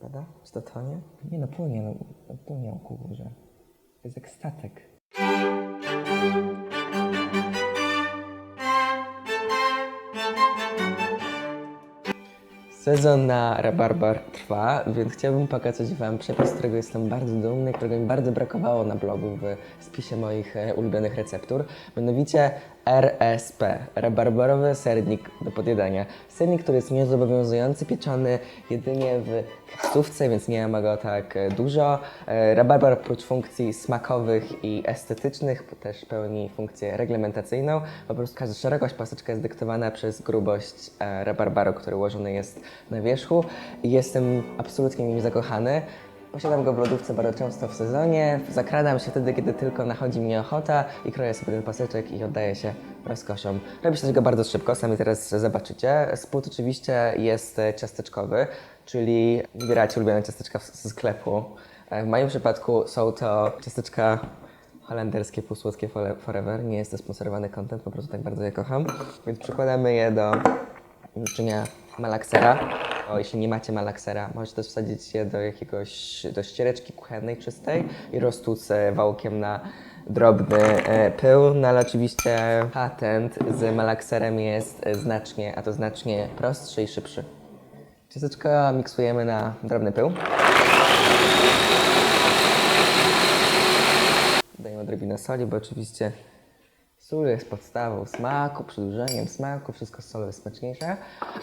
Spada? Czy to tonie? Nie no, płynie, no, płynie ku górze. Jest jak statek. Sezon na rabarbar trwa, więc chciałbym pokazać Wam przepis, z którego jestem bardzo dumny, którego mi bardzo brakowało na blogu w spisie moich e, ulubionych receptur. Mianowicie RSP, rabarbarowy sernik do podjadania. Sernik, który jest niezobowiązujący, pieczony jedynie w kapsówce, więc nie ma go tak e, dużo. E, Rabarbar oprócz funkcji smakowych i estetycznych też pełni funkcję reglementacyjną. Po prostu każda szerokość paseczka jest dyktowana przez grubość e, rabarbaru, który ułożony jest na wierzchu. Jestem absolutnie nim zakochany. Posiadam go w lodówce bardzo często w sezonie. Zakradam się wtedy, kiedy tylko nachodzi mnie ochota i kroję sobie ten paseczek i oddaję się rozkoszom. Robi się też go bardzo szybko, sami teraz zobaczycie. Spód oczywiście jest e, ciasteczkowy, czyli wybieracie ulubione ciasteczka ze sklepu. E, W moim przypadku są to ciasteczka holenderskie, półsłodkie fore- forever. Nie jest to sponsorowany content, po prostu tak bardzo je kocham. Więc przykładamy je do czynienia malaksera. O, jeśli nie macie malaksera, możecie też wsadzić je do jakiegoś, do ściereczki kuchennej czystej i roztłuc wałkiem na drobny e, pył. No ale oczywiście patent z malakserem jest znacznie, a to znacznie prostszy i szybszy. Ciasteczko miksujemy na drobny pył. Dajemy odrobinę soli, bo oczywiście sól jest podstawą smaku, przedłużeniem smaku, wszystko z solą jest smaczniejsze.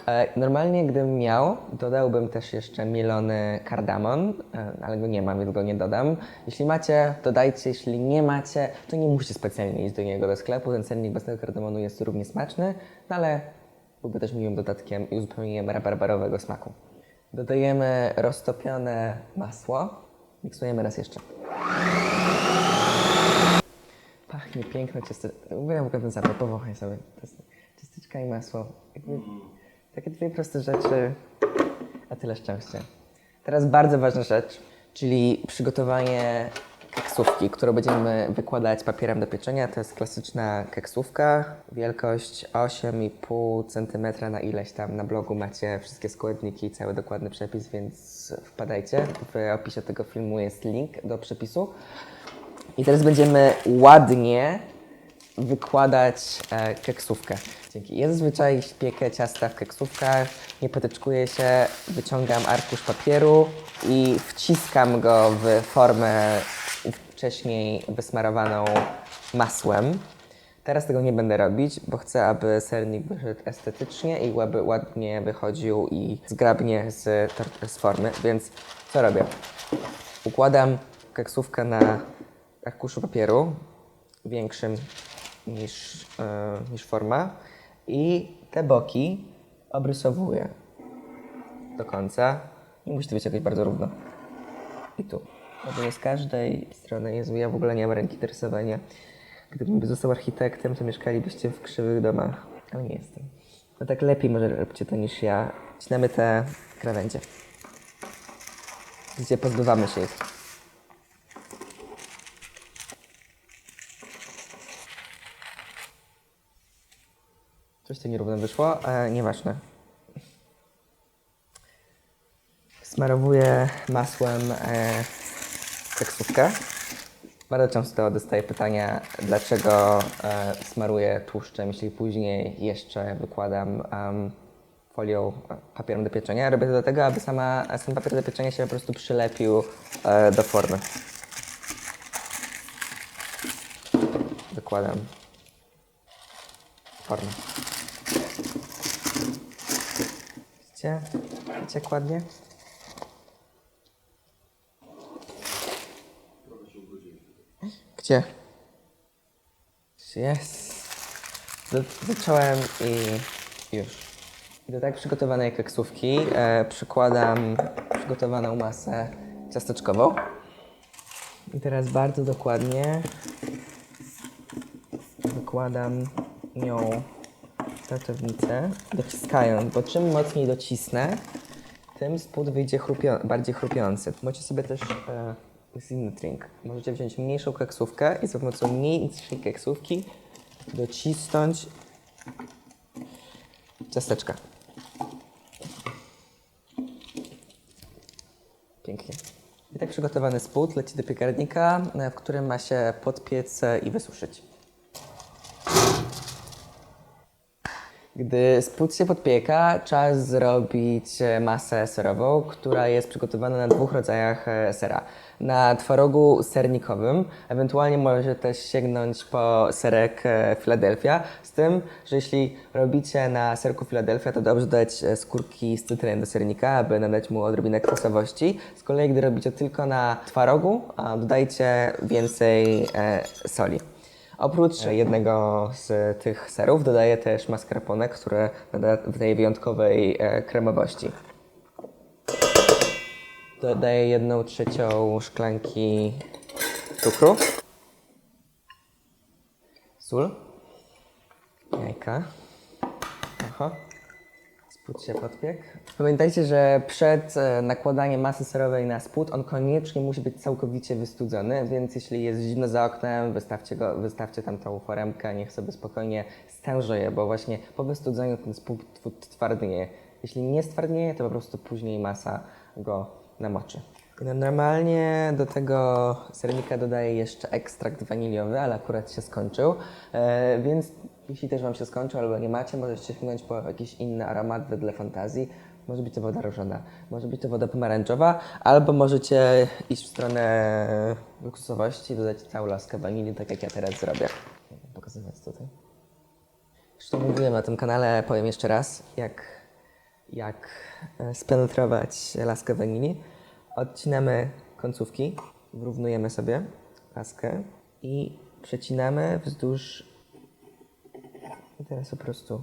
E, Normalnie gdybym miał, dodałbym też jeszcze mielony kardamon, e, ale go nie mam, więc go nie dodam. Jeśli macie, dodajcie, jeśli nie macie, to nie musicie specjalnie iść do niego do sklepu, ten sernik bez tego kardamonu jest równie smaczny, no ale byłby też miłym dodatkiem i uzupełnieniem rabarbarowego smaku. Dodajemy roztopione masło, miksujemy raz jeszcze. Pachnie piękne ciasto. Uwielbiam w ogóle ten zapach, powąchaj sobie. To i masło. Jakby, takie dwie proste rzeczy, a tyle szczęścia. Teraz bardzo ważna rzecz, czyli przygotowanie keksówki, którą będziemy wykładać papierem do pieczenia. To jest klasyczna keksówka, wielkość 8,5 cm na ileś tam. Na blogu macie wszystkie składniki i cały dokładny przepis, więc wpadajcie. W opisie tego filmu jest link do przepisu. I teraz będziemy ładnie wykładać e, keksówkę. Dzięki. Ja zazwyczaj piekę ciasta w keksówkach, nie patyczkuję się, wyciągam arkusz papieru i wciskam go w formę wcześniej wysmarowaną masłem. Teraz tego nie będę robić, bo chcę, aby sernik wyszedł estetycznie i aby ładnie wychodził i zgrabnie z, z formy. Więc co robię? Układam keksówkę na arkuszu papieru, większym niż, e, niż forma i te boki obrysowuję do końca. Nie musi to być jakoś bardzo równo. I tu. Robię z każdej strony. Jezu, ja w ogóle nie mam ręki do rysowania. Gdybym został architektem, to mieszkalibyście w krzywych domach. Ale nie jestem. No tak lepiej może robicie to niż ja. Ścinamy te krawędzie. Gdzie pozbywamy się ich. Coś to nierówno wyszło, ale nieważne. Smarowuję masłem e. Bardzo często dostaję pytania, dlaczego e, smaruję tłuszczem, jeśli później jeszcze wykładam em, folią, e, papierem do pieczenia. Robię to dlatego, aby sama, sam papier do pieczenia się po prostu przylepił e, do formy. Wykładam formę. Widzicie? Widzicie jak ładnie? Gdzie? Jest. Za- Zacząłem i już. Do tak przygotowanej keksówki e, przykładam przygotowaną masę ciasteczkową. I teraz bardzo dokładnie wykładam nią tarczownicę, dociskając, bo czym mocniej docisnę, tym spód wyjdzie chrupio- bardziej chrupiący. Możecie sobie też, e, trik, możecie wziąć mniejszą keksówkę i za pomocą mniejszej keksówki docisnąć ciasteczka. Pięknie. I tak przygotowany spód leci do piekarnika, w którym ma się podpiec e, i wysuszyć. Gdy spód się podpieka, czas zrobić e, masę serową, która jest przygotowana na dwóch rodzajach e, sera. Na twarogu sernikowym, ewentualnie może też sięgnąć po serek e, Philadelphia, z tym, że jeśli robicie na serku Philadelphia, to dobrze dodać skórki z cytryny do sernika, aby nadać mu odrobinę kwasowości. Z kolei, gdy robicie tylko na twarogu, dodajcie więcej soli. Oprócz jednego z tych serów dodaję też mascarpone, które nada- dodaje wyjątkowej e, kremowości. Dodaję jedną trzecią szklanki cukru, sól, jajka. Aha. Spód się podpiekł. Pamiętajcie, że przed e, nakładaniem masy serowej na spód on koniecznie musi być całkowicie wystudzony, więc jeśli jest zimno za oknem, wystawcie, go, wystawcie tam tą foremkę, niech sobie spokojnie stężeje, bo właśnie po wystudzeniu ten spód tw- twardnieje. Jeśli nie stwardnieje, to po prostu później masa go namoczy. No, normalnie do tego sernika dodaję jeszcze ekstrakt waniliowy, ale akurat się skończył, e, więc jeśli też Wam się skończył albo nie macie, możecie sięgnąć po jakiś inny aromat wedle fantazji. Może być to woda różana, może być to woda pomarańczowa, albo możecie iść w stronę luksusowości i dodać całą laskę wanilii, tak jak ja teraz zrobię. Pokazywać tutaj. Zresztą mówiłem na tym kanale, powiem jeszcze raz, jak, jak e, spenetrować laskę wanilii. Odcinamy końcówki, wyrównujemy sobie laskę i przecinamy wzdłuż i teraz po prostu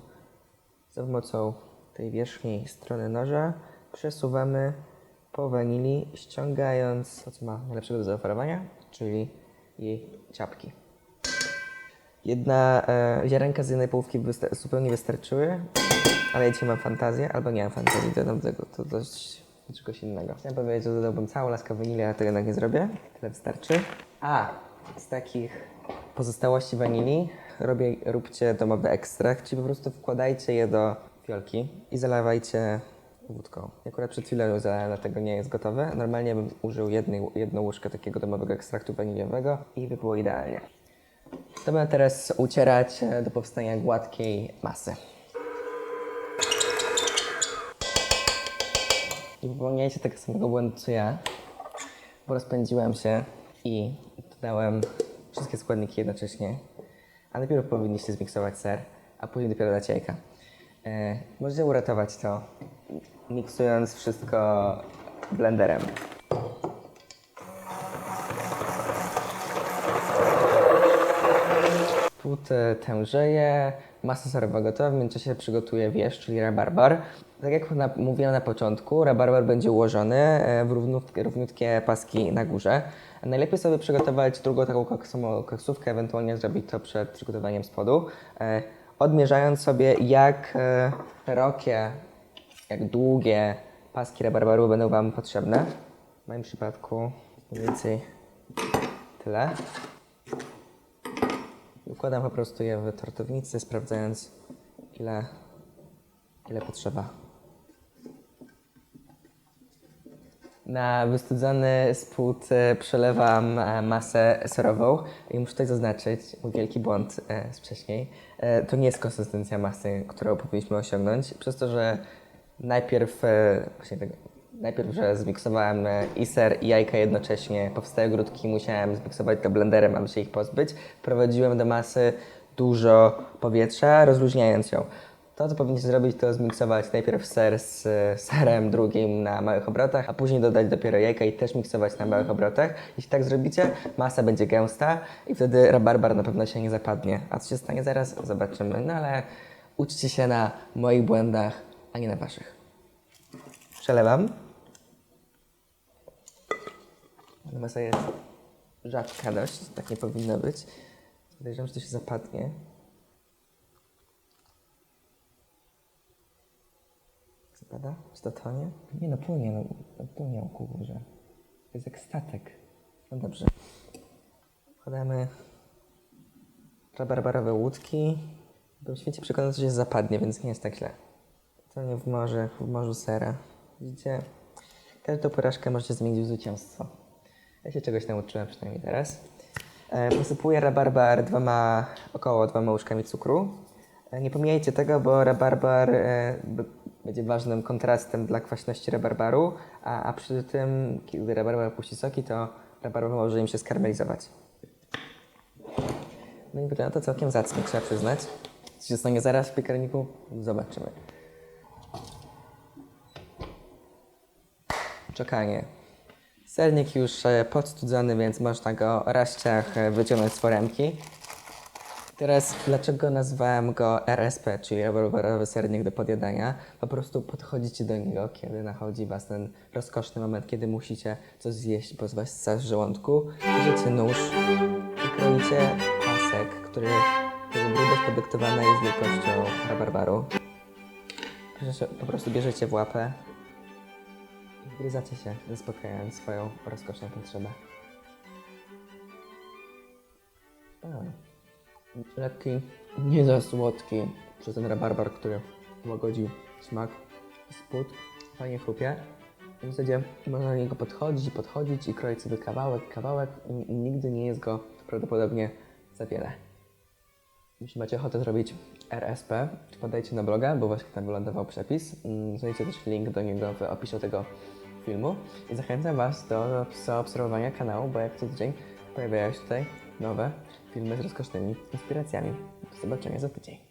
za pomocą tej wierzchniej strony noża przesuwamy po wanilii, ściągając to, co ma najlepszego do zaoferowania, czyli jej ciapki. Jedna e, ziarenka z jednej połówki wysta- zupełnie wystarczyły, ale ja dzisiaj mam fantazję, albo nie mam fantazji, dodam tego, to dość czegoś innego. Chciałem powiedzieć, że dodałbym całą laskę wanilii, ale tego jednak nie zrobię. Tyle wystarczy. A, z takich pozostałości wanilii robię, róbcie domowy ekstrakt, czyli po prostu wkładajcie je do fiolki i zalewajcie wódką. Akurat przed chwilą zalałem, dlatego nie jest gotowe. Normalnie bym użył jednej, jedną łyżkę takiego domowego ekstraktu waniliowego i by było idealnie. To będę teraz ucierać e, do powstania gładkiej masy. Nie popełniajcie tego samego błędu co ja, bo rozpędziłem się i dodałem wszystkie składniki jednocześnie. A najpierw powinniście zmiksować ser, a później dopiero dać jajka. E, możecie uratować to, miksując wszystko blenderem. E, tężeje, masa serowa gotowa, w międzyczasie przygotuję wierzch, czyli rabarbar. Tak jak mówiłem na początku, rabarbar będzie ułożony e, w równiutkie, równiutkie paski na górze. Najlepiej sobie przygotować drugą taką koksówkę, ewentualnie zrobić to przed przygotowaniem spodu, e, odmierzając sobie jak e, szerokie, jak długie paski rabarbaru będą Wam potrzebne. W moim przypadku mniej więcej tyle. Układam po prostu je w tortownicy, sprawdzając ile, ile potrzeba. Na wystudzony spód e, przelewam e, masę serową i muszę tutaj zaznaczyć mój wielki błąd e, z wcześniej. To nie jest konsystencja masy, którą powinniśmy osiągnąć, przez to, że najpierw, właśnie tego, najpierw, że zmiksowałem e, i ser i jajka jednocześnie, powstały grudki, musiałem zmiksować to blenderem, aby się ich pozbyć. Wprowadziłem do masy dużo powietrza, rozluźniając ją. To, co powinniście zrobić, to zmiksować najpierw ser z e, serem drugim na małych obrotach, a później dodać dopiero jajka i też miksować na małych obrotach. Jeśli tak zrobicie, masa będzie gęsta i wtedy rabarbar na pewno się nie zapadnie. A co się stanie zaraz? Zobaczymy. No ale uczcie się na moich błędach, a nie na waszych. Przelewam. Masa jest rzadka dość, tak nie powinno być. Podejrzewam, że to się zapadnie. Zapada? Czy to tonie? Nie no, płynie, no, no płynie ku górze. To jest jak statek. No dobrze. Wkładamy rabarbarowe łódki. Byłem święcie przekonany, że się zapadnie, więc nie jest tak źle. To nie w morzu, w morzu sera. Widzicie? każdą porażkę możecie zmienić w zwycięstwo. Ja się czegoś nauczyłem przynajmniej teraz. E, posypuję rabarbar dwoma, około dwoma łyżkami cukru. E, nie pomijajcie tego, bo rabarbar e, będzie ważnym kontrastem dla kwaśności rabarbaru, a, a przy tym, kiedy rabarbar puści soki, to rabarbar może im się skarmelizować. No i wygląda to całkiem zacnie, trzeba przyznać. Co się stanie zaraz w piekarniku? Zobaczymy. Czekanie. Sernik już e, podstudzony, więc można go w raściach e, wyciągnąć z foremki. Teraz, dlaczego nazwałem go RSP, czyli rewolwerowy sernik do podjadania? Po prostu podchodzicie do niego, kiedy nachodzi was ten rozkoszny moment, kiedy musicie coś zjeść, bo z was w żołądku. Bierzecie nóż i kroicie pasek, który, którego grubość podyktowana jest wielkością rabarbaru. Po prostu bierzecie w łapę i wgryzacie się, zaspokajając swoją rozkoszną potrzebę. Wspaniale. Lekki, nie za słodki, przez ten rabarbar, który łagodzi smak, spód, fajnie chrupie. W zasadzie można do niego podchodzić i podchodzić i kroić sobie kawałek, kawałek i, i nigdy nie jest go prawdopodobnie za wiele. Jeśli macie ochotę zrobić RSP, podajcie na bloga, bo właśnie tam wylądował przepis. Mm, Znajdziecie też link do niego w opisie tego filmu. I zachęcam Was do zaobserwowania kanału, bo jak co tydzień pojawiają się tutaj nowe filmy z rozkosznymi inspiracjami. Do zobaczenia za tydzień.